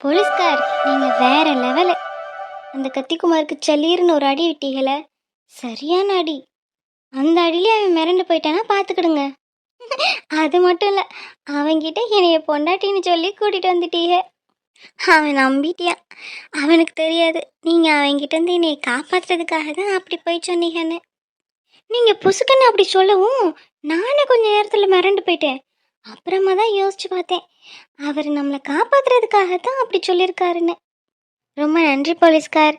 போலீஸ்கார் நீங்க வேற லெவலு. அந்த கத்திக்குமாருக்கு சலீர்னு ஒரு அடி விட்டீங்கள. சரியான அடி. அந்த அடியிலே அவன் மிரண்டு போயிட்டானா பார்த்துக்கிடுங்க அது மட்டும் இல்லை அவன்கிட்ட என்னைய பொண்டாட்டின்னு சொல்லி கூட்டிட்டு வந்துட்டீங்க. அவன் நம்பிட்டியான் அவனுக்கு தெரியாது. நீங்கள் அவன்கிட்ட இருந்து காப்பாற்றுறதுக்காக தான் அப்படி போய் சொன்னீங்கன்னு. நீங்கள் புசுக்குன்னு அப்படி சொல்லவும் நானே கொஞ்சம் நேரத்தில் மிரண்டு போயிட்டேன். அப்புறமா தான் யோசிச்சு பார்த்தேன். அவர் நம்மளை காப்பாத்துறதுக்காக தான் அப்படி சொல்லியிருக்காருன்னு ரொம்ப நன்றி போலீஸ்கார்.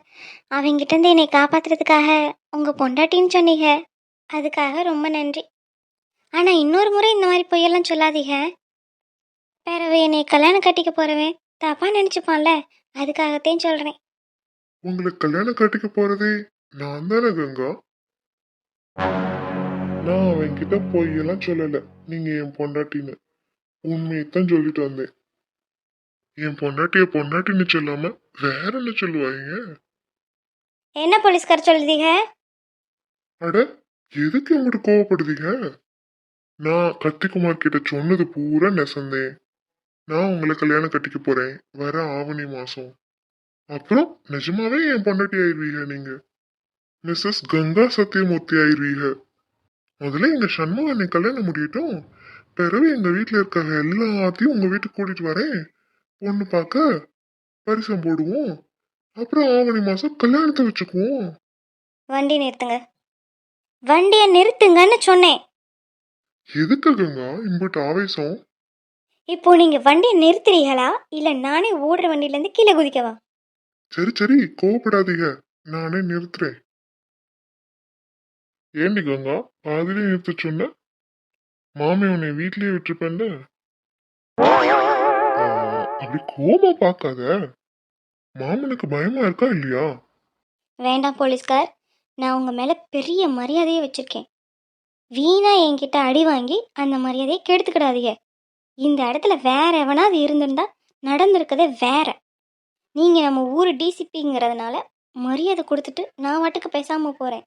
அவங்கிட்ட இருந்து என்னை காப்பாத்துறதுக்காக உங்கள் பொண்டாட்டின்னு சொன்னீங்க. அதுக்காக ரொம்ப நன்றி. ஆனால் இன்னொரு முறை இந்த மாதிரி பொய்யெல்லாம் சொல்லாதீங்க. பிறவை என்னை கல்யாணம் கட்டிக்க போகிறவன் தப்பாக நினச்சிப்பான்ல அதுக்காகத்தையும் சொல்கிறேன் உங்களுக்கு கல்யாணம் கட்டிக்க போறதே நான் தானே கங்கா? நான் அவன்கிட்ட பொய்யெல்லாம் சொல்லல. நீங்க என் பொண்டாட்டின்னு. உண்மையைத்தான் சொல்லிட்டு வந்தேன். என் பொண்டாட்டிய பொண்டாட்டின்னு சொல்லாம வேற என்ன சொல்லுவாங்க என்ன போலீஸ்கார் சொல்லுதீங்க? அட எதுக்கு எங்கிட்ட கோவப்படுதீங்க? நான் கத்திக்குமார் கிட்ட சொன்னது பூரா நெசந்தேன். நான் உங்களை கல்யாணம் கட்டிக்க போறேன். வர ஆவணி மாசம். அப்புறம் நிஜமாவே என் பொண்டாட்டி ஆயிருவீங்க நீங்க. மிஸ்ஸஸ் கங்கா சத்தியமூர்த்தி ஆயிருவீங்க. முதல்ல எங்க சண்முகனை கல்யாணம் முடியட்டும். பிறகு எங்க வீட்டுல இருக்க எல்லாத்தையும் உங்க வீட்டுக்கு கூட்டிட்டு வரேன். பொண்ணு பார்க்க பரிசம் போடுவோம். அப்புறம் ஆவணி மாசம் கல்யாணத்தை வச்சுக்குவோம். வண்டி நிறுத்துங்க. வண்டியை நிறுத்துங்கன்னு சொன்னேன். எதுக்கு கங்கா? இம்புட்டு ஆவேசம். இப்போ நீங்கள் வண்டியை நிறுத்துறீங்களா? இல்லை நானே ஓடுற வண்டியிலேருந்து கீழே குதிக்கவா? சரி சரி கோவப்படாதீங்க. நானே நிறுத்துறேன். ஏண்டி கங்கா? பாதிலே நிறுத்த சொன்ன? மாமி உன்னை வீட்லயே விட்டுருப்பேன்ல? அப்படி கோமா பார்க்காத. மாமனுக்கு பயமா இருக்கா இல்லையா? வேண்டாம் போலீஸ்கார். நான் உங்கள் மேலே பெரிய மரியாதையை வச்சுருக்கேன். வீணா என்கிட்ட அடி வாங்கி அந்த மரியாதையை கெடுத்துக்கிடாதீங்க. இந்த இடத்துல வேற எவனாவது இருந்திருந்தா நடந்திருக்கதே வேற. நீங்கள் நம்ம ஊர் டிசிபிங்கிறதுனால மரியாதை கொடுத்துட்டு நான் வாட்டுக்கு பேசாமல் போகிறேன்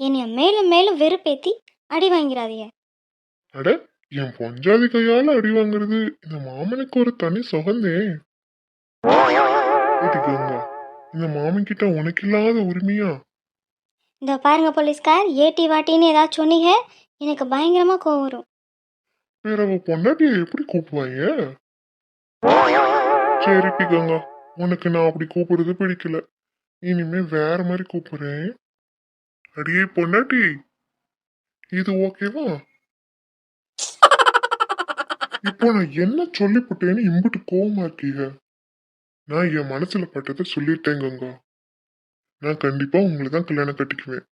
என்னைய மேலும் மேலும் வெறுப்பேத்தி அடி வாங்கிறாதீங்க அட என் பொஞ்சாதி கையால அடி வாங்குறது. இந்த மாமனுக்கு ஒரு தனி சுகந்தே. கங்கா இந்த மாமன் கிட்ட உனக்கு இல்லாத உரிமையா? இந்த பாருங்க போலீஸ்கார் ஏட்டி வாட்டின்னு ஏதாவது சொன்னீங்க எனக்கு பயங்கரமாக கோவம் வரும். வேற அவ பொண்டாட்டிய எப்படி கூப்பிடுவாங்க சரிட்டி கங்கா உனக்கு நான் அப்படி கூப்பிடுறது பிடிக்கல. இனிமே வேற மாதிரி கூப்பிடுறேன். அடியே பொண்டாட்டி. இது ஓகேவா? இப்போ நான் என்ன சொல்லிவிட்டேன்னு இம்புட்டு கோவமா இருக்கீங்க? நான் என் மனசுல பட்டதை சொல்லிட்டேன் நான் கண்டிப்பா உங்களை தான் கல்யாணம் கட்டிக்குவேன்.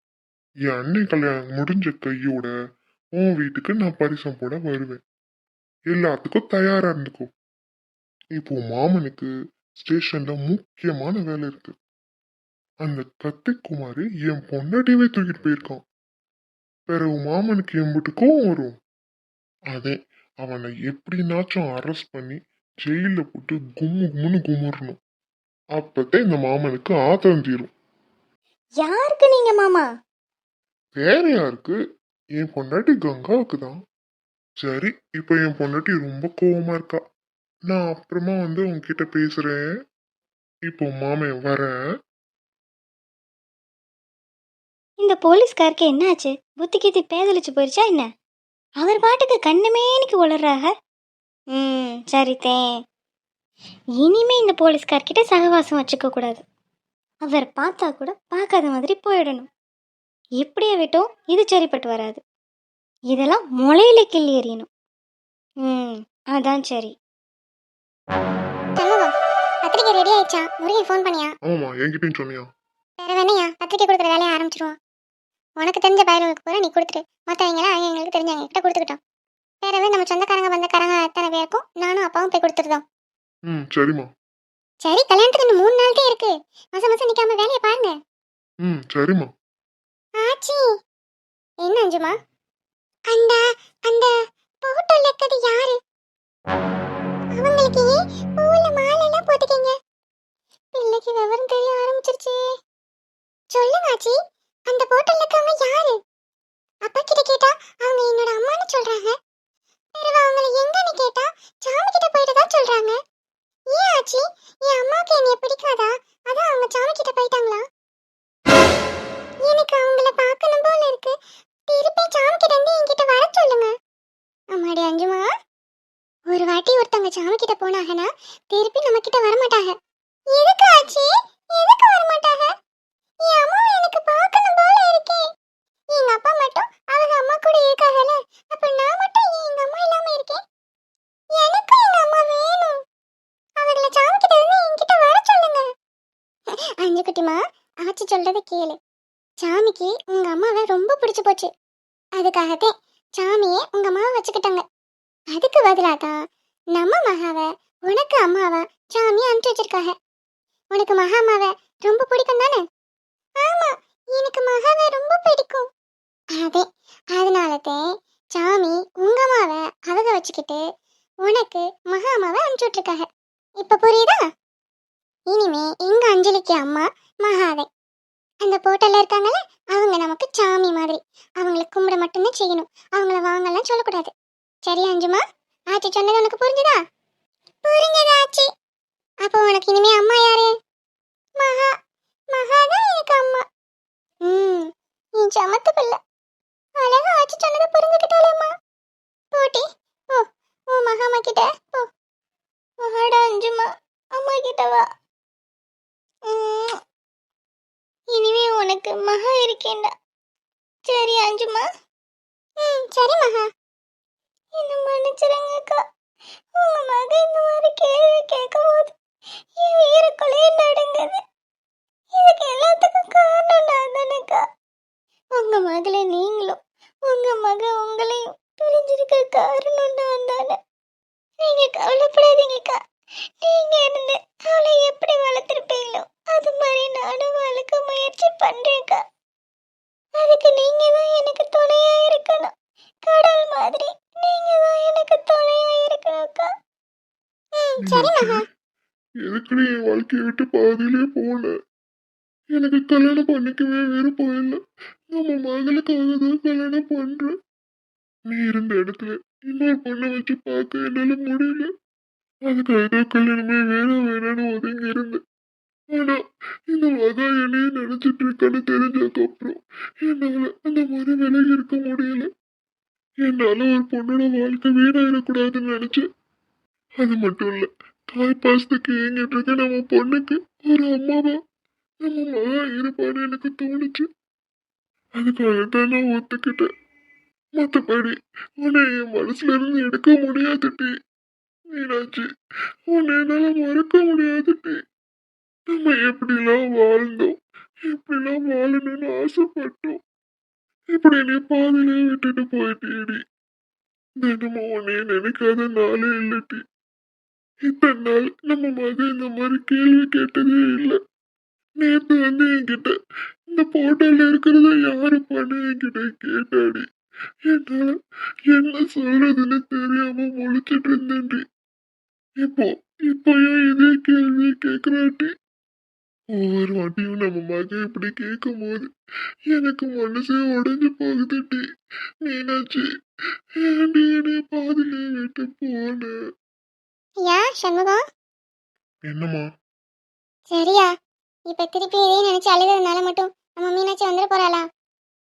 என் அண்ணன் கல்யாணம் முடிஞ்ச கையோட உன் வீட்டுக்கு நான் பரிசம் போட வருவேன். எல்லாத்துக்கும் தயாரா இருந்துக்கோ. இப்போ மாமனுக்கு ஸ்டேஷன்ல முக்கியமான வேலை இருக்கு. அந்த கத்திக்குமாரி என் பொண்டாட்டியவே தூக்கிட்டு போயிருக்கான். பிறகு மாமனுக்கு எம்பிட்டுக்கும் கோவம் வரும். அதே அவனை எப்படினாச்சும் அரெஸ்ட் பண்ணி ஜெயில போட்டு கும்மு கும்முன்னு குமுறணும். அப்பதான் இந்த மாமனுக்கு ஆத்திரம் தீரும். யாருக்கு நீங்கள் மாமா? வேற யாருக்கு? என் பொண்டாட்டி கங்காவுக்கு தான். சரி இப்போ என் பொண்டாட்டி ரொம்ப கோவமா இருக்கா. நான் அப்புறமா வந்து உன்கிட்ட பேசுறேன். இப்போ மாமன் வரேன் இந்த போலீஸ்காருக்கு என்னாச்சு? புத்தி கித்தி பேதலிச்சு போயிருச்சா என்ன? அவர் பாட்டுக்கு கண்ணுமேனிக்கு உளறாக? ம் சரித்தேன் இனிமே இந்த போலீஸ்கார்கிட்ட சகவாசம் வச்சுக்க கூடாது. அவர் பார்த்தா கூட பார்க்காத மாதிரி போயிடணும். எப்படியே விட்டோம் இது சரிப்பட்டு வராது. இதெல்லாம் முளையில கிள்ளி எறியணும். ம் அதான் சரி. பத்திரிக்கை ரெடி ஆயிடுச்சா? முருகன் ஃபோன் பண்ணியா? ஆமாம்மா என்கிட்டயும் சொன்னியா? வேற வேணையா பத்திரிக்கை கொடுக்குற வேலையை ஆரம்பிச்சிருவோம். உனக்கு தெரிஞ்ச பயலுக்கு பூரா நீ கொடுத்துரு மற்றவங்களாம் அவங்க எங்களுக்கு தெரிஞ்சவங்க கிட்ட கொடுத்துக்கிட்டோம். வேறவே நம்ம சொந்தக்காரங்க பந்தக்காரங்க அத்தனை பேருக்கும் நானும் அப்பாவும் போய் கொடுத்துருதோம். ம். சரிம்மா. சரி கல்யாணத்துக்கு இன்னும் மூணு நாள் தான் இருக்கு. மாசம் மாசம் நிக்காம வேலையை பாருங்க. ம் சரிம்மா. ஆச்சி. என்ன அஞ்சுமா? அந்த அந்த போட்டோல இருக்கிறது யாரு? அவங்களுக்கு ஏன் பூவுல மாலை எல்லாம் போட்டுக்கீங்க. பிள்ளைக்கு விவரம் தெரிய ஆரம்பிச்சிருச்சு. சொல்லுங்க ஆச்சி. ஹோட்டல்ல இருக்கவங்க யாரு? அப்பா கிட்ட கேட்டா அவங்க என்னோட அம்மான்னு சொல்றாங்க. பிறகு அவங்கள எங்கன்னு கேட்டா சாமி கிட்ட போயிட்டு தான் சொல்றாங்க. ஏன் ஆச்சி? என் அம்மாவுக்கு என்னைய பிடிக்காதா? அதான் அவங்க சாமி கிட்ட போயிட்டாங்களா? எனக்கு அவங்கள பார்க்கணும் போல இருக்கு. திருப்பி சாமி கிட்ட இருந்து என்கிட்ட வர சொல்லுங்க. அம்மாடி அஞ்சுமா? ஒரு வாட்டி ஒருத்தவங்க சாமி கிட்ட போனாங்கன்னா திருப்பி நம்ம கிட்ட வர மாட்டாங்க எதுக்கு ஆச்சு? எதுக்கு வர அஞ்சு குட்டிமா ஆச்சு சொல்றதை கேளு. சாமிக்கு உங்க அம்மாவை ரொம்ப பிடிச்சு போச்சு. அதுக்காகத்தான் சாமியே உங்க அம்மாவை வச்சுக்கிட்டாங்க. அதுக்கு பதிலாக தான் நம்ம மகாவை உனக்கு அம்மாவா சாமி அனுப்பிச்சு வச்சிருக்காங்க. உனக்கு மகா அம்மாவை ரொம்ப பிடிக்கும் தானே ஆமா எனக்கு மகாவை ரொம்ப பிடிக்கும். அதே அதனாலதே சாமி உங்க அம்மாவை அவங்க வச்சுக்கிட்டு உனக்கு மகா அம்மாவை அனுப்பிச்சு விட்டுருக்காங்க இப்ப புரியுதா? இனிமே எங்க அஞ்சலிக்கு அம்மா மகாவை? அந்த போட்டோல இருக்காங்கல்ல அவங்க நமக்கு சாமி மாதிரி. அவங்கள கும்பிட மட்டும்தான் செய்யணும். அவங்கள வாங்கலாம் சொல்லக்கூடாது. சரி அஞ்சுமா? ஆச்சி சொன்னது உனக்கு புரிஞ்சுதா? புரிஞ்சது ஆச்சி. அப்போ உனக்கு இனிமே அம்மா யாரு? மகா. மகா தான் எனக்கு அம்மா ம் நீ சமத்து பிள்ளை. அழகா ஆச்சி சொன்னதை புரிஞ்சுக்கிட்டாலேம்மா போட்டி. ஓ ஓ மகாமா கிட்ட. போ மகாடா அஞ்சுமா அம்மா கிட்ட வா. ம். இனிமே உனக்கு மகா இருக்கேண்டா. சரி அஞ்சுமா ம் சரி மகா. என்ன மன்னிச்சிருங்கக்கா உங்க மக இந்த மாதிரி கேள்வி கேட்கும்போது என் உயிருக்குள்ளே நடுங்குது. இதுக்கு எல்லாத்துக்கும் காரணம் நான் தானேக்கா. உங்க மகளை நீங்களும் உங்க மக உங்களையும் பிரிஞ்சிருக்க காரணம் நான் தானே நீங்க கவலைப்படாதீங்கக்கா நீங்க இருந்து அவளை எப்படி வளர்த்துருப்பீங்களோ அது மாதிரி நானும் வளர்க்க முயற்சி பண்றேன்க்கா அதுக்கு நீங்க தான் எனக்கு துணையா இருக்கணும் கடல் மாதிரி நீங்க தான் எனக்கு துணையா இருக்கணும்க்கா ம் சரி மகா எதுக்குடி என் வாழ்க்கையை விட்டு பாதியிலே போன எனக்கு கல்யாணம் பண்ணிக்கவே விருப்பம் இல்லை நம்ம மகளுக்காக தான் கல்யாணம் பண்றேன் நீ இருந்த இடத்துல இன்னொரு பொண்ணை வச்சு பார்க்க என்னால முடியல அதுக்காக தான் கல்யாணமே வேணாம் வேணாம்னு ஒதுங்கி இருந்தேன் ஆனா இந்த மகா என்னையே நினைச்சிட்டு இருக்கான்னு தெரிஞ்சதுக்கு அப்புறம் என்னால அந்த மாதிரி விலகி இருக்க முடியல. என்னால ஒரு பொண்ணோட வாழ்க்கை வீணாயிடக்கூடாதுன்னு நினைச்சேன் அது மட்டும் இல்ல தாய் பாசத்துக்கு ஏங்கிட்டு இருக்க நம்ம பொண்ணுக்கு ஒரு அம்மாவா நம்ம மகா இருப்பான்னு எனக்கு தோணுச்சு. அதுக்காக தான் நான் ஒத்துக்கிட்டேன். மற்றபடி உன்னை என் மனசுல இருந்து எடுக்க முடியாதுட்டி மீனாட்சி உன்னை என்னால மறக்க முடியாதுட்டி நம்ம எப்படிலாம் வாழ்ந்தோம்? இப்படிலாம் வாழணும்னு ஆசைப்பட்டோம். இப்படி நீ பாதிலே விட்டுட்டு போயிட்டேடி. தினமும் உன்னைய நினைக்காத நாளே இல்லட்டி இத்தனை நாள் நம்ம மக இந்த மாதிரி கேள்வி கேட்டதே இல்லை. நேற்று வந்து என்கிட்ட இந்த போட்டோல இருக்கிறத யாரு பண்ண என்கிட்ட கேட்டாடி. என்னால என்ன சொல்றதுன்னு தெரியாம முழிச்சிட்டு இருந்தேன்டி. இப்போ இப்பயும் இதே கேள்வி கேட்கிறாட்டி ஒவ்வொரு வாட்டியும் நம்ம மக இப்படி கேட்கும் போது எனக்கு மனசே உடைஞ்சு போகுதுடி மீனாட்சி ஏன்டி என்னைய பாதியிலே விட்டு போன? ஐயா சண்முகம் என்னம்மா? சரியா. இப்ப திருப்பி இதே நினைச்சு அழுகிறதுனால மட்டும் நம்ம மீனாட்சி வந்துட போறாளா?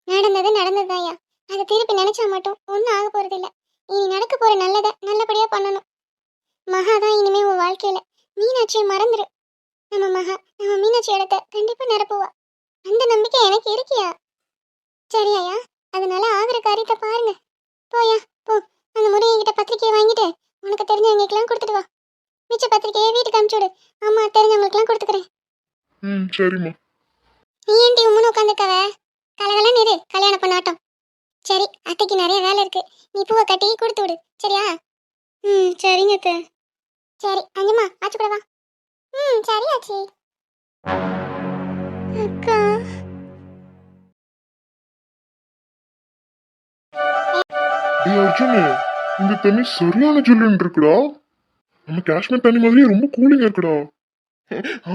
நடந்தது நடந்ததுதான்யா அதை திருப்பி நினைச்சா மட்டும் ஒன்றும் ஆக போறது இல்ல இனி நடக்க போற நல்லதை நல்லபடியா பண்ணணும். மகா தான் இனிமே உன் வாழ்க்கையில. மீனாட்சியை மறந்துரு. நம்ம மகா நம்ம மீனாட்சி இடத்த கண்டிப்பா நிரப்புவா. அந்த நம்பிக்கை எனக்கு இருக்கியா? சரியாயா அதனால ஆகிற காரியத்தை பாருங்க. போயா போ. அந்த முறை என்கிட்ட பத்திரிக்கையை வாங்கிட்டு உனக்கு தெரிஞ்சவங்களுக்கெல்லாம் கொடுத்துட்டு வா. மிச்ச பத்திரிக்கையை வீட்டுக்கு அனுப்பிச்சு விடு அம்மா தெரிஞ்சவங்களுக்கெல்லாம் கொடுத்துக்கிறேன். ம் சரிம்மா. நீ ஏன்டி உம்முன்னு உட்காந்துருக்கவ? கலகலன்னு இரு கல்யாணம் பண்ணாட்டம். சரி அத்தைக்கு நிறைய வேலை இருக்கு. நீ பூவை கட்டி கொடுத்து விடு. சரியா? ம் சரிங்க அத்தை. சரி அஞ்சம்மா ஆச்சு கூட வா. ம் சரி அக்கா. ஏய் அர்ஜுனு இந்த தண்ணி சரியான ஜில்லுன்னு இருக்குடா. நம்ம காஷ்மீர் தண்ணி மாதிரியே ரொம்ப கூலிங்கா இருக்குடா.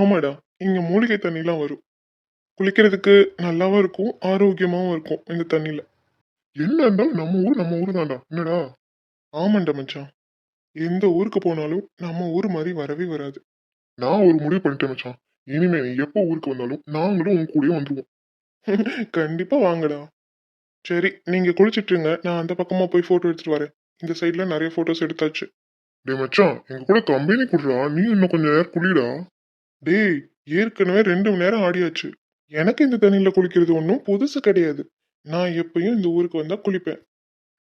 ஆமாடா இங்க மூலிகை தண்ணிலாம் வரும். குளிக்கிறதுக்கு நல்லாவும் இருக்கும் ஆரோக்கியமாவும் இருக்கும் இந்த தண்ணியில என்ன இருந்தாலும் நம்ம ஊர் நம்ம ஊர் தான்டா. என்னடா? ஆமாண்டா மச்சான். எந்த ஊருக்கு போனாலும் நம்ம ஊர் மாதிரி வரவே வராது. நான் ஒரு முடிவு பண்ணிட்டேன் மச்சான். இனிமே நீ எப்போ ஊருக்கு வந்தாலும் நாங்களும் உங்க கூடயே வந்துருவோம். கண்டிப்பா வாங்கடா. சரி நீங்க குளிச்சிட்டுருங்க. நான் அந்த பக்கமா போய் போட்டோ எடுத்துட்டு வரேன். இந்த சைடுல நிறைய போட்டோஸ் எடுத்தாச்சு. டேய் மச்சான் எங்க கூட கம்பெனி குடுறா. நீ இன்னும் கொஞ்ச நேரம் குளிடா. டேய் ஏற்கனவே ரெண்டு மணி நேரம் ஆடியாச்சு. எனக்கு இந்த தண்ணியில குளிக்கிறது ஒன்றும் புதுசு கிடையாது. நான் எப்பயும் இந்த ஊருக்கு வந்தா குளிப்பேன்.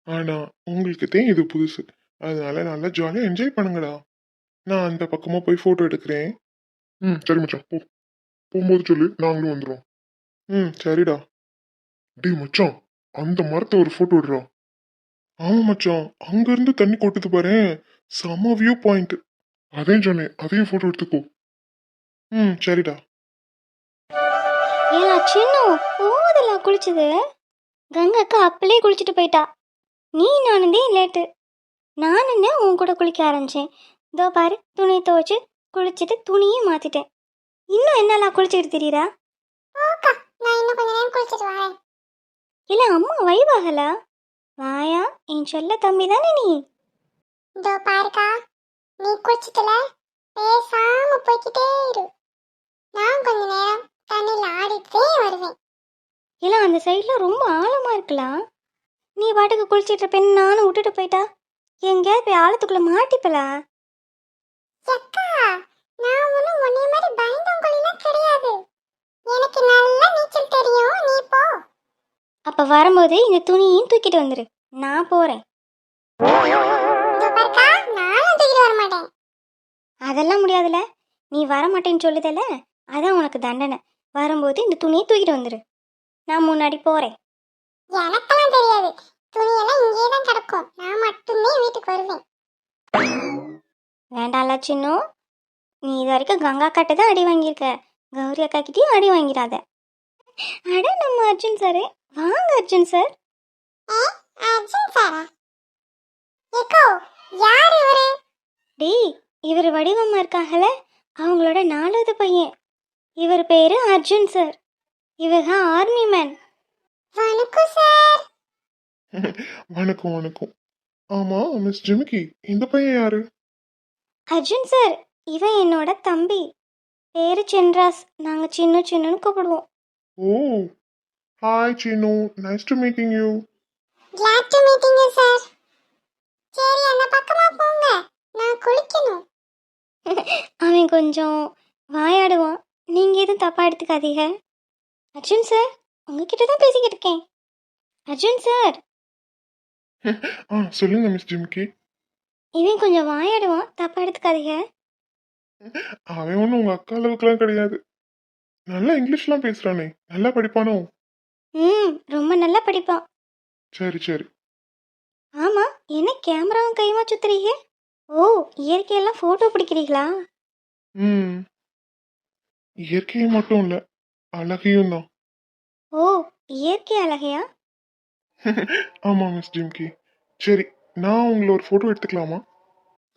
ஆனா உங்களுக்கு தான் இது புதுசு. அதனால நல்லா ஜாலியா என்ஜாய் பண்ணுங்கடா. நான் அந்த பக்கமா போய் போட்டோ எடுக்கிறேன். ம். சரி மச்சான் போ. போகும்போது சொல்லு நாங்களும் வந்துடுறோம் ம் சரிடா. டேய் மச்சான் அந்த மரத்தை ஒரு போட்டோ விடுறா ஆமா மச்சான் அங்க இருந்து தண்ணி கொட்டுது பாரு. செம வியூ பாயிண்ட் அதையும் சொன்னேன் அதையும் போட்டோ எடுத்துக்கோ. ம் சரிடா. ஏலா சின்ன போதலா குளிச்சது? கங்காக்கா அப்பளே குளிச்சுட்டு போயிட்டா. நீ நானுந்தே லேட்டு நானும் தான் உன் கூட குளிக்க ஆரம்பிச்சேன். இதோ பாரு துணி துவைச்சு குளிச்சுட்டு துணியே மாத்திட்டேன். இன்னும் தெரியுறா? நேரம் குளிச்சிட்டு வரேன். இல்ல அம்மா வைவாகலா? வாயா என் செல்ல தம்பி தானே நீ? இதோ பாருக்கா நீ குளிச்சிட்டல பேசாம போய்க்கிட்டே இரு. நான் கொஞ்ச நேரம் தண்ணியில் ஆடிட்டே வருவேன். இல்ல அந்த சைடுல ரொம்ப ஆழமா இருக்கலாம் நீ பாட்டுக்கு குளிச்சிட்டு இருப்பேன்னு நானும் விட்டுட்டு போயிட்டா? எங்கேயாவது போய் ஆழத்துக்குள்ள மாட்டிப்பலா அக்கா நான் ஒன்றும் உன்னை மாதிரி பயந்தவங்களெல்லாம் கிடையாது எனக்கு நல்லா நீச்சல் தெரியும். நீ போ. அப்போ வரும்போது இந்த துணியையும் தூக்கிட்டு வந்துரு. நான் போகிறேன் நானும் தூக்கிட்டு வர மாட்டேன். அதெல்லாம் முடியாதுல நீ வர மாட்டேன்னு சொல்லுதல அதான் உனக்கு தண்டனை. வரும்போது இந்த துணியை தூக்கிட்டு வந்துரு. நான் முன்னாடி போகிறேன் எனக்கெல்லாம் தெரியாது. துணியெல்லாம் இங்கேயே தான் கிடக்கும். நான் மட்டுமே வீட்டுக்கு வருவேன். வேண்டாம்ல சின்னு. நீ இது வரைக்கும் கங்கா கிட்ட தான் அடி வாங்கியிருக்க. கௌரி அக்கா கிட்டயும் அடி வாங்கிடாத. அட நம்ம அர்ஜுன் சார் வாங்க அர்ஜுன் சார் அர்ஜுன் சாரா ஏக்கோ யார் இவரு? டேய் இவர் வடிவமா இருக்காங்கல்ல? அவங்களோட நாலாவது பையன். இவர் பேரு அர்ஜுன் சார் இவங்க ஆர்மி மேன் வணக்கம் சார் வணக்கம் வணக்கம். ஆமா மிஸ் ஜிமிக்கி இந்த பையன் யாரு? அர்ஜுன் சார் இவன் என்னோட தம்பி. பேரு சென்ராஸ் நாங்க சின்ன சின்னன்னு கூப்பிடுவோம். ஓ hi Seenu nice to meeting you glad to meeting you sir சரி அந்த பக்கமா போங்க. நான் குளிக்கணும். அவன் கொஞ்சம் வாயாடுவான். நீங்க எதுவும் தப்பா எடுத்துக்காதீங்க. அர்ஜுன் சார் உங்ககிட்ட தான் பேசிக்கிட்டு இருக்கேன். அர்ஜுன் சார். ஆ சொல்லுங்க மிஸ் ஜிமிக்கி. இவன் கொஞ்சம் வாயாடுவான். தப்பா எடுத்துக்காதீங்க. அவன் ஒன்றும் உங்க அக்கா அளவுக்குலாம் கிடையாது. நல்லா இங்கிலீஷ்லாம் பேசுறானே. நல்லா படிப்பானோ? ம் ரொம்ப நல்லா படிப்பான். சரி சரி. ஆமா என்ன கேமராவும் கையுமா சுத்துறீங்க? ஓ இயற்கையெல்லாம் போட்டோ பிடிக்கிறீங்களா? ம். இயற்கை மட்டும் இல்ல அழகையும் தான். ஓ இயற்கை அழகையா? ஆமா மிஸ் ஜிம்கி. சரி நான் உங்களை ஒரு போட்டோ எடுத்துக்கலாமா?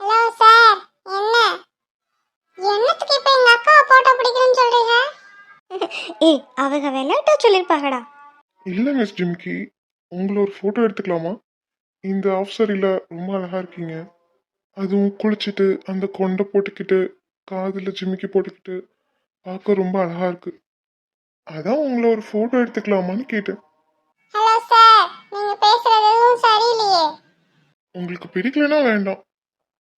ஹலோ சார் என்ன? என்னத்துக்கு இப்ப எங்க அக்காவை போட்டோ பிடிக்கிறேன்னு சொல்றீங்க? ஏய் அவங்க விளையாட்டா சொல்லியிருப்பாங்கடா இல்ல மிஸ் ஜிம்கி உங்களை ஒரு போட்டோ எடுத்துக்கலாமா? இந்த ஆஃப் சாரியில ரொம்ப அழகா இருக்கீங்க. அதுவும் குளிச்சுட்டு அந்த கொண்டை போட்டுக்கிட்டு காதுல ஜிமிக்கி போட்டுக்கிட்டு பார்க்க ரொம்ப அழகா இருக்கு. அதான் உங்களை ஒரு போட்டோ எடுத்துக்கலாமான்னு கேட்டேன் ஹலோ சார் நீங்க பேசுறது எதுவும் சரியில்லையே உங்களுக்கு பிடிக்கலனா வேண்டாம்.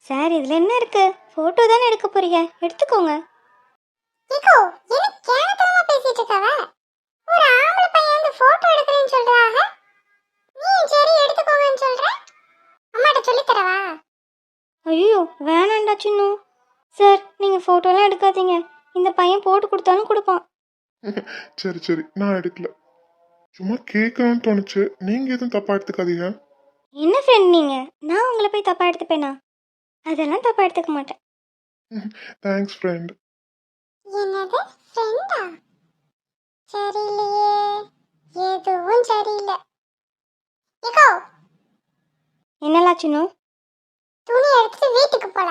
சார் இதுல என்ன இருக்கு? போட்டோ தானே எடுக்க போறீங்க. எடுத்துக்கோங்க. இக்கோ என்ன கேனத்தனமா பேசிட்டு இருக்கவ? ஒரு ஆம்பளை பையன் வந்து போட்டோ எடுக்கிறேன்னு சொல்றாங்க நீ சரி எடுத்துக்கோங்கன்னு சொல்ற? அம்மாட்ட சொல்லித் தரவா? ஐயோ வேணாண்டா சின்னு. சார் நீங்க போட்டோலாம் எடுக்காதீங்க. இந்த பையன் போட்டு கொடுத்தாலும் கொடுப்பான். சரி சரி நான் எடுக்கல. சும்மா கேட்கணும்னு தோணுச்சு. நீங்க எதுவும் தப்பா எடுத்துக்காதீங்க. என்ன ஃப்ரெண்ட் நீங்க? நான் உங்களை போய் தப்பா எடுத்துப்பேனா? அதெல்லாம் தப்பா எடுத்துக்க மாட்டேன். தேங்க்ஸ் ஃப்ரெண்ட் என்னது? ஃப்ரெண்டா சரியில்லையே. எதுவும் சரியில்லை. இக்கோ! என்னலா சின்னு? துணி எடுத்துட்டு வீட்டுக்கு போல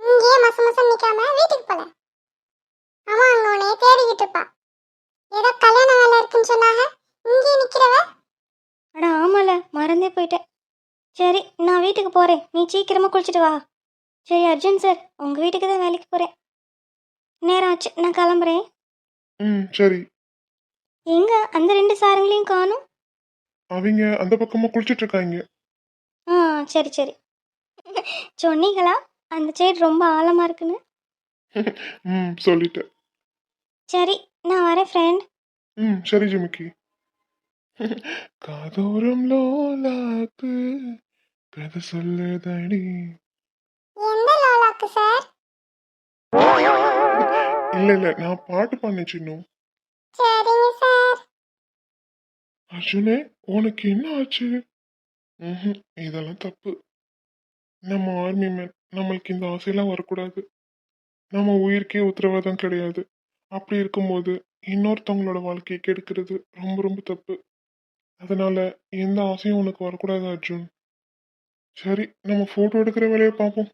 இங்கேயே மச மசம் நிக்காம வீட்டுக்கு போல அம்மா அங்க உன்னைய தேடிக்கிட்டு இருப்பா. ஏதோ கல்யாண வேலை இருக்குன்னு சொன்னாங்க இங்கேயே நிக்கிறவ? அட ஆமால. மறந்தே போயிட்டேன். சரி நான் வீட்டுக்கு போறேன். நீ சீக்கிரமா குளிச்சுட்டு வா. சரி அர்ஜுன் சார் உங்க வீட்டுக்கு தான் வேலைக்கு போறேன். நேரம் ஆச்சு. நான் கிளம்புறேன். ம் சரி. எங்க? அந்த ரெண்டு சாருங்களையும் காணும்? அவங்க அந்த பக்கமா குளிச்சிட்டு இருக்காங்க. ஆ சரி சரி. சொன்னீங்களா? அந்த சைடு ரொம்ப ஆழமா இருக்குன்னு. ம் சொல்லிட்டேன். சரி நான் வரேன் ஃப்ரெண்ட் ம் சரி ஜிமிக்கி. காதோரம் லோலாக்கு கதை சொல்லுதடி எந்த லோலாக்கு சார் இல்ல இல்ல நான் பாட்டு பாடினேன் சின்னும் சரிங்க சார் அர்ஜுனே உனக்கு என்ன ஆச்சு? ம்ஹும், இதெல்லாம் தப்பு. நம்ம ஆர்மி மேன் நம்மளுக்கு இந்த ஆசையெல்லாம் வரக்கூடாது. நம்ம உயிருக்கே உத்தரவாதம் கிடையாது. அப்படி இருக்கும்போது இன்னொருத்தவங்களோட வாழ்க்கையை கெடுக்கிறது ரொம்ப ரொம்ப தப்பு. அதனால எந்த ஆசையும் உனக்கு வரக்கூடாது அர்ஜுன். சரி நம்ம போட்டோ எடுக்கிற வேலையை பார்ப்போம்.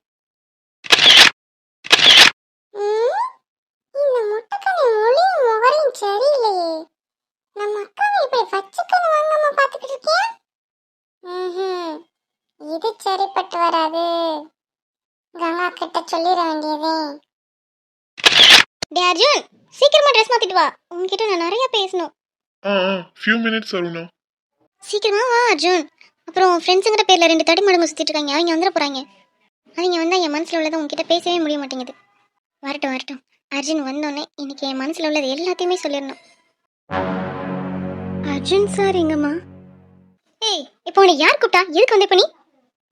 இது சரிப்பட்டு வராது. கங்கா கிட்ட சொல்லிட வேண்டியதே. டே அர்ஜுன் சீக்கிரமா ட்ரெஸ் மாத்திட்டு வா. உன்கிட்ட நான் நிறைய பேசணும். ஆ ஆ ஃபியூ மினிட்ஸ் அருணா. சீக்கிரமா வா அர்ஜுன். அப்புறம் ஃப்ரெண்ட்ஸுங்கிற பேரில் ரெண்டு தடி மடங்கு சுற்றிட்டு இருக்காங்க. அவங்க வந்துட போறாங்க. அவங்க வந்தால் என் மனசில் உள்ளதை உங்ககிட்ட பேசவே முடிய மாட்டேங்குது. வரட்டும் வரட்டும். அர்ஜுன் வந்தோடனே இன்னைக்கு என் மனசில் உள்ளது எல்லாத்தையுமே சொல்லிடணும். அர்ஜுன் சார் எங்கம்மா? ஏய் இப்போ உன்னை யார் கூப்பிட்டா? எதுக்கு வந்த இப்போ நீ?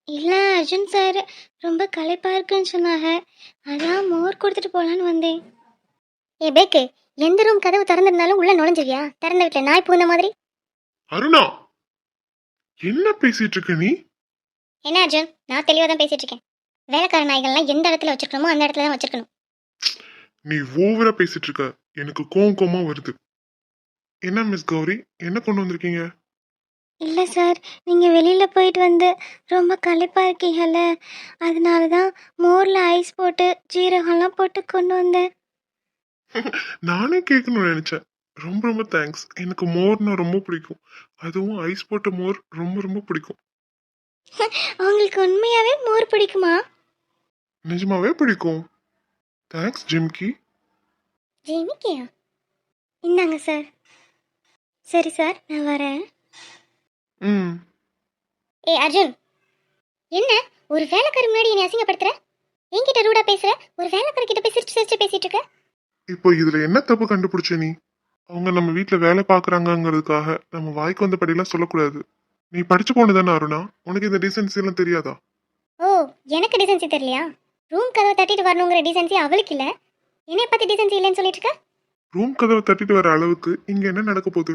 இல்லை அர்ஜுன் சார் ரொம்ப களைப்பாக இருக்குன்னு சொன்னாங்க. அதான் மோர் கொடுத்துட்டு போகலான்னு வந்தேன். ஏ பேக்கு எந்த ரூம் கதவு திறந்திருந்தாலும் உள்ளே நுழைஞ்சிருவியா? திறந்த வீட்டில் நாய் புகுந்த மாதிரி? அருணா! என்ன பேசிட்டு இருக்க நீ? என்ன அர்ஜுன்? நான் தெளிவாக தான் பேசிட்டு இருக்கேன் வேலைக்கார நாய்கள்லாம் எந்த இடத்துல வச்சிருக்கணுமோ அந்த இடத்துல தான் வச்சிருக்கணும். நீ ஓவரா பேசிட்டு இருக்க எனக்கு கோவம் கோவமா வருது. என்ன மிஸ் கௌரி? என்ன கொண்டு வந்திருக்கீங்க? இல்லை சார் நீங்கள் வெளியில் போயிட்டு வந்து ரொம்ப களைப்பாக இருக்கீங்கல்ல அதனால தான் மோரில் ஐஸ் போட்டு ஜீரகம்லாம் போட்டு கொண்டு வந்தேன். நானே கேட்கணும்னு நினைச்சேன். ரொம்ப ரொம்ப தேங்க்ஸ் எனக்கு மோர்னா ரொம்ப பிடிக்கும். அதுவும் ஐஸ் போட்ட மோர் ரொம்ப ரொம்ப பிடிக்கும். உங்களுக்கு உண்மையாகவே மோர் பிடிக்குமா? நிஜமாவே பிடிக்கும். தேங்க்ஸ் ஜிம்கி ஜெமிக்கியா இந்தாங்க சார் சரி சார் நான் வரேன். ம். ஏ அர்ஜுன். என்ன? ஒரு வேலைக்காரி முன்னாடி என்னை அசிங்கப்படுத்துற? என்கிட்ட ரூடா பேசுற? ஒரு வேலைக்காரி கிட்ட போய் சிரிச்சு சிரிச்சு பேசிட்டு இருக்க? இப்போ இதுல என்ன தப்பு கண்டுபிடிச்ச நீ? அவங்க நம்ம வீட்ல வேலை பார்க்கறாங்கங்கிறதுக்காக நம்ம வாய்க்கு வந்தபடியெல்லாம் சொல்லக்கூடாது. நீ படிச்சு போனதானே அருணா? உனக்கு இந்த டீசென்சி எல்லாம் தெரியாதா? ஓ எனக்கு டீசென்சி தெரியலையா? ரூம் கதவை தட்டிட்டு வரணுங்கிற டீசென்சி அவளுக்கு இல்ல? என்னை பத்தி டீசென்சி இல்லைன்னு சொல்லிட்டு இருக்க? ரூம் கதவை தட்டிட்டு வர அளவுக்கு இங்க என்ன நடக்க போகுது?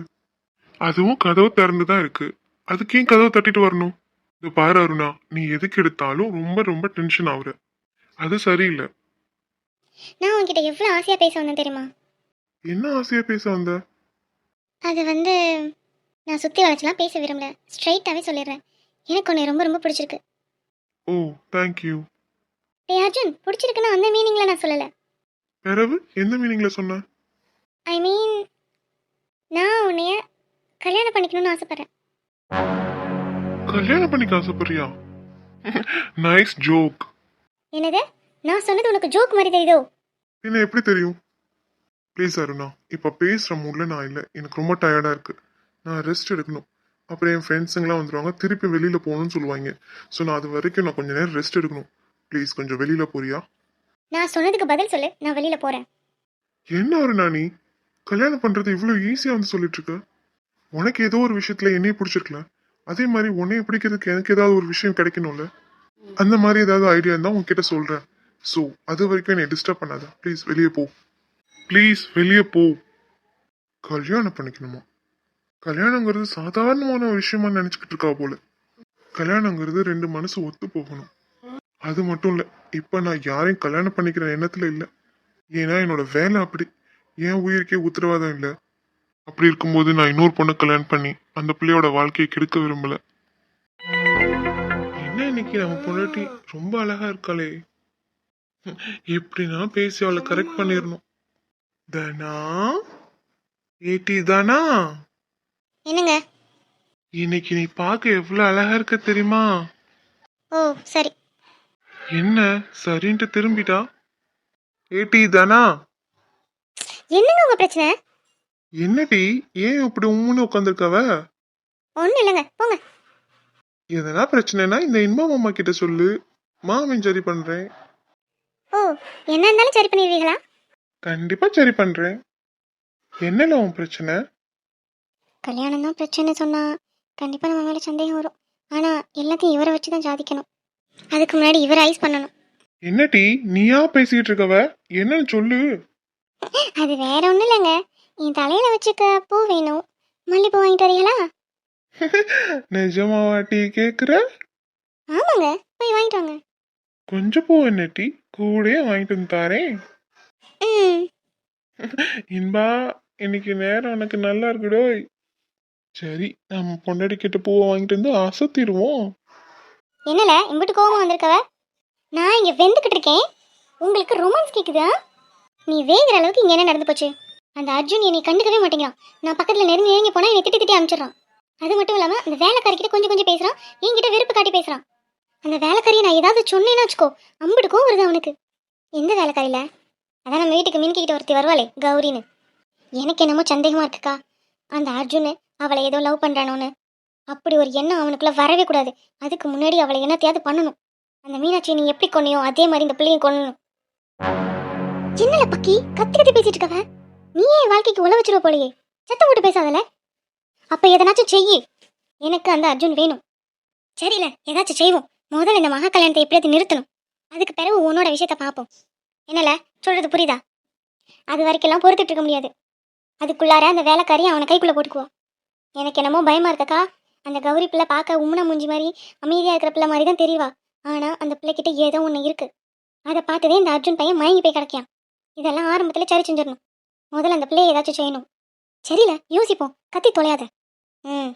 அதுவும் கதவு திறந்து தான் இருக்கு. அதுக்கு ஏன் கதவை தட்டிட்டு வரணும்? இது பாரு அருணா. நீ எதுக்கு எடுத்தாலும் ரொம்ப ரொம்ப டென்ஷன் ஆகுற அது சரியில்லை. நான் உன்கிட்ட எவ்வளவு ஆசையா பேச வந்தேன் தெரியுமா? என்ன ஆசையா பேச வந்த? அது வந்து நான் சுத்தி வளைச்சலாம் பேச விரும்பல. ஸ்ட்ரைட்டாவே சொல்லிடுறேன். எனக்கு உன்னை ரொம்ப ரொம்ப பிடிச்சிருக்கு. ஓ தேங்க்யூ டேய் அர்ஜுன் பிடிச்சிருக்குன்னா அந்த மீனிங்ல நான் சொல்லல. பிறகு எந்த மீனிங்ல சொன்ன? ஐ மீன் நான் உன்னைய கல்யாணம் பண்ணிக்கணும்னு ஆசைப்படுறேன். கல்யாணம் பண்ணிக்க ஆசைப்படுறியா? நைஸ் ஜோக் என்னது? நான் சொன்னது உனக்கு ஜோக் மாதிரி தெரியுதோ? என்ன எப்படி தெரியும்? ப்ளீஸ் அருணா இப்போ பேசுகிற மூடில் நான் இல்லை. எனக்கு ரொம்ப டயர்டாக இருக்கு. நான் ரெஸ்ட் எடுக்கணும். அப்புறம் என் ஃப்ரெண்ட்ஸுங்களாம் வந்துடுவாங்க திருப்பி வெளியில் போகணும்னு சொல்லுவாங்க. ஸோ நான் அது வரைக்கும் நான் கொஞ்ச நேரம் ரெஸ்ட் எடுக்கணும். ப்ளீஸ் கொஞ்சம் வெளியில் போறியா? நான் சொன்னதுக்கு பதில் சொல்லு. நான் வெளியில போறேன். என்ன அருணா நீ? கல்யாணம் பண்ணுறது இவ்வளோ ஈஸியாக வந்து சொல்லிட்டு இருக்க உனக்கு ஏதோ ஒரு விஷயத்தில் என்னைய பிடிச்சிருக்கல. அதே மாதிரி உன்னைய பிடிக்கிறதுக்கு எனக்கு ஏதாவது ஒரு விஷயம் கிடைக்கணும்ல? அந்த மாதிரி ஏதாவது ஐடியா இருந்தால் உன்கிட்ட சொல்கிறேன் ஸோ அது வரைக்கும் என்னை டிஸ்டர்ப் பண்ணாத. ப்ளீஸ் வெளியே போ. ப்ளீஸ் வெளியே போ. கல்யாணம் பண்ணிக்கணுமா? கல்யாணங்கிறது சாதாரணமான ஒரு விஷயமா நினச்சிக்கிட்டு இருக்கா போல. கல்யாணங்கிறது ரெண்டு மனசு ஒத்து போகணும். அது மட்டும் இல்லை இப்போ நான் யாரையும் கல்யாணம் பண்ணிக்கிற எண்ணத்தில் இல்லை. ஏன்னா என்னோட வேலை அப்படி. என் உயிருக்கே உத்தரவாதம் இல்லை. அப்படி இருக்கும்போது நான் இன்னொரு பொண்ணை கல்யாணம் பண்ணி அந்த பிள்ளையோட வாழ்க்கையை கெடுக்க விரும்பல. என்ன இன்னைக்கு நம்ம பொண்டாட்டி ரொம்ப அழகா இருக்காளே? எப்படின்னா பேசி அவளை கரெக்ட் பண்ணிடணும் தனா? ஏட்டி தானா? என்னங்க? இன்னைக்கு நீ பார்க்க எவ்வளவு அழகா இருக்க தெரியுமா? ஓ சரி. என்ன சரின்ட்டு திரும்பிட்டா? ஏட்டி தானா? என்னங்க உங்க பிரச்சனை? என்னடி ஏன் இப்படி உம்முன்னு உட்காந்துருக்கவ ஒன்றும் இல்லைங்க போங்க. எதனா பிரச்சனைனா இந்த இன்பா மாமா கிட்ட சொல்லு. மாமன் சரி பண்றேன். ஓ என்ன இருந்தாலும் சரி பண்ணிடுவீங்களா? கண்டிப்பா சரி பண்றேன். என்னல உன் பிரச்சனை? கல்யாணம் தான் பிரச்சனை சொன்னா கண்டிப்பா நம்ம மேல சந்தேகம் வரும். ஆனா எல்லாத்தையும் இவரை வச்சு தான் சாதிக்கணும். அதுக்கு முன்னாடி இவரை ஐஸ் பண்ணணும். என்னடி நீயா பேசிக்கிட்டு இருக்கவ? என்னன்னு சொல்லு. அது வேற ஒன்றும் இல்லைங்க. என் தலையில வச்சுக்க பூ வேணும். மல்லிப்பூ வாங்கிட்டு வரீங்களா நிஜமாவாட்டி கேக்குற? ஆமாங்க. போய் வாங்கிட்டு வாங்க. கொஞ்சம் பூ என்னட்டி கூடயே வாங்கிட்டு வந்து தாரேன். இன்பா இன்னைக்கு நேரம் எனக்கு நல்லா இருக்குடோய் சரி நம்ம பொண்டாடி கிட்ட பூவை வாங்கிட்டு வந்து அசத்திடுவோம். என்னல இங்கிட்டு கோவம் வந்திருக்கவ? நான் இங்க வெந்துகிட்டு இருக்கேன். உங்களுக்கு ரொமான்ஸ் கேக்குதா? நீ வேகிற அளவுக்கு இங்க என்ன நடந்து போச்சு? அந்த அர்ஜுன் என்னை கண்டுக்கவே மாட்டேங்கிறான். நான் பக்கத்துல நெருங்கி நெருங்கி போனா என்னை திட்டி திட்டி அனுப்பிச்சிடுறான் அது மட்டும் இல்லாம அந்த வேலைக்காரி கிட்ட கொஞ்சம் கொஞ்சம் பேசுறான். என்கிட்ட வெறுப்பு காட்டி பேசுறான். அந்த வேலைக்காரியை நான் ஏதாவது சொன்னேன்னு வச்சுக்கோ அம்பிட்டு கோவம் வருது அவனுக்கு எந்த வேலைக்காரியில? அதான் நம்ம வீட்டுக்கு மின்கிட்ட ஒருத்தி வருவாளே கௌரின்னு. எனக்கு என்னமோ சந்தேகமா இருக்குக்கா. அந்த அர்ஜுன் அவளை ஏதோ லவ் பண்றானோன்னு. அப்படி ஒரு எண்ணம் அவனுக்குள்ள வரவே கூடாது. அதுக்கு முன்னாடி அவளை என்னத்தையாவது பண்ணணும். அந்த மீனாட்சியை நீ எப்படி கொன்னியோ அதே மாதிரி இந்த பிள்ளையும் கொல்லணும் என்னல பக்கி? கத்தி கத்தி பேசிட்டு இருக்கவ? நீ ஏன் வாழ்க்கைக்கு உழ வச்சிருவ போலயே? சத்தம் போட்டு பேசாதல? அப்ப எதனாச்சும் செய்யி. எனக்கு அந்த அர்ஜுன் வேணும். சரில ஏதாச்சும் செய்வோம். முதல்ல இந்த மகா கல்யாணத்தை எப்படியாவது நிறுத்தணும். அதுக்கு பிறகு உன்னோட விஷயத்த பார்ப்போம். என்னல? சொல்றது புரியுதா? அது வரைக்கெல்லாம் பொறுத்துட்டு இருக்க முடியாது. அதுக்குள்ளார அந்த வேலைக்காரி அவனை கைக்குள்ள போட்டுக்குவான் எனக்கு என்னமோ பயமா இருக்கக்கா? அந்த கௌரி பிள்ளை பார்க்க உம்முன மூஞ்சி மாதிரி அமைதியா இருக்கிற பிள்ளை மாதிரி தான் தெரியவா ஆனா அந்த பிள்ளைகிட்ட ஏதோ ஒன்று இருக்கு. அதை பார்த்ததே இந்த அர்ஜுன் பையன் மயங்கி போய் கிடைக்கான் இதெல்லாம் ஆரம்பத்துல சரி செஞ்சிடணும். முதல்ல அந்த பிள்ளையை ஏதாச்சும் செய்யணும். சரில யோசிப்போம். கத்தி தொலையாத. ம்.